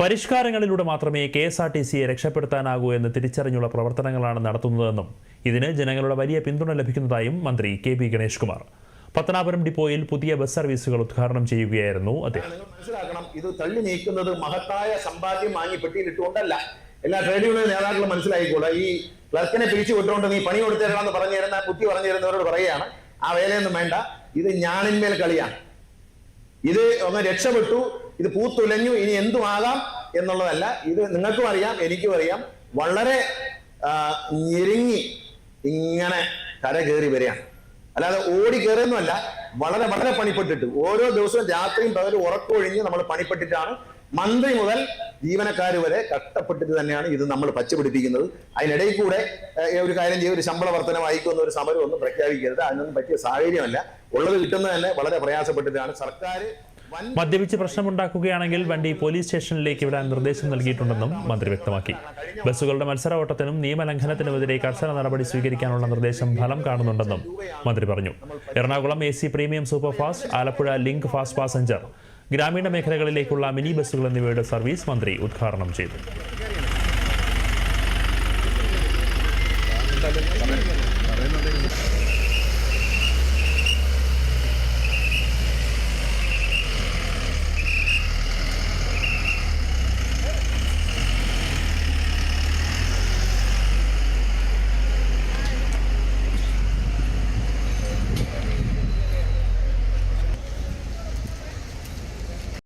പരിഷ്കാരങ്ങളിലൂടെ മാത്രമേ K S R T സിയെ രക്ഷപ്പെടുത്താനാകൂ എന്ന് തിരിച്ചറിഞ്ഞുള്ള പ്രവർത്തനങ്ങളാണ് നടത്തുന്നതെന്നും ഇതിന് ജനങ്ങളുടെ വലിയ പിന്തുണ ലഭിക്കുന്നതായും മന്ത്രി കെ പി ഗണേഷ് കുമാർ പത്തനാപുരം ഡിപ്പോയിൽ പുതിയ ബസ് സർവീസുകൾ ഉദ്ഘാടനം ചെയ്യുകയായിരുന്നു അദ്ദേഹം. മനസ്സിലാക്കണം ഇത് തള്ളി നീക്കുന്നത് മഹത്തായ സമ്പാദ്യം വാങ്ങി പെട്ടിയിലിട്ടുകൊണ്ടല്ല. എല്ലാ ട്രേഡ് യൂണിയൻ നേതാക്കളും മനസ്സിലായിക്കോളെ. ഈ ക്ലർക്കിനെ പിരിച്ചു വിട്ടുകൊണ്ട് നീ പണി കൊടുത്തു തരണമെന്ന് പറഞ്ഞു തരുന്ന ബുദ്ധി പറഞ്ഞു തരുന്നവരോട് പറയുകയാണ് ആ വേലയൊന്നും വേണ്ട. ഇത് ഞാണിന്മേൽ കളിയാണ്. ഇത് ഒന്ന് രക്ഷപ്പെട്ടു ഇത് പൂത്തുലഞ്ഞു ഇനി എന്തുമാകാം എന്നുള്ളതല്ല ഇത് നിങ്ങൾക്കും അറിയാം എനിക്കും അറിയാം. വളരെ ഞെരുങ്ങി ഇങ്ങനെ കര കയറി വരികയാണ്. അല്ലാതെ ഓടി കയറിയൊന്നുമല്ല വളരെ വളരെ പണിപ്പെട്ടിട്ട്. ഓരോ ദിവസവും രാത്രിയും പകലും ഉറക്കമൊഴിഞ്ഞ് നമ്മൾ പണിപ്പെട്ടിട്ടാണ് മന്ത്രി മുതൽ ജീവനക്കാർ വരെ കഷ്ടപ്പെട്ടിട്ട് തന്നെയാണ് ഇത് നമ്മൾ പച്ചപിടിപ്പിക്കുന്നത് അതിനിടയിൽ കൂടെ ഒരു കാര്യം ചെയ്യും ഒരു ശമ്പള വർധന വായിക്കുന്ന ഒരു സമരം ഒന്നും പ്രഖ്യാപിക്കരുത്. അതിനൊന്നും പറ്റിയ സാഹചര്യമല്ല. ഉള്ളത് കിട്ടുന്നത് തന്നെ വളരെ പ്രയാസപ്പെട്ടിട്ടാണ്. സർക്കാർ മദ്യപിച്ച് പ്രശ്നമുണ്ടാക്കുകയാണെങ്കിൽ വണ്ടി പോലീസ് സ്റ്റേഷനിലേക്ക് വിടാൻ നിർദ്ദേശം നൽകിയിട്ടുണ്ടെന്നും മന്ത്രി വ്യക്തമാക്കി. ബസ്സുകളുടെ മത്സര ഓട്ടത്തിനും നിയമലംഘനത്തിനുമെതിരെ കർശന നടപടി സ്വീകരിക്കാനുള്ള നിർദ്ദേശം ഫലം കാണുന്നുണ്ടെന്നും മന്ത്രി പറഞ്ഞു. Ernakulam A C premium super fast Alappuzha link fast passenger ഗ്രാമീണ മേഖലകളിലേക്കുള്ള മിനി ബസ്സുകൾ എന്നിവയുടെ സർവീസ് മന്ത്രി ഉദ്ഘാടനം ചെയ്തു.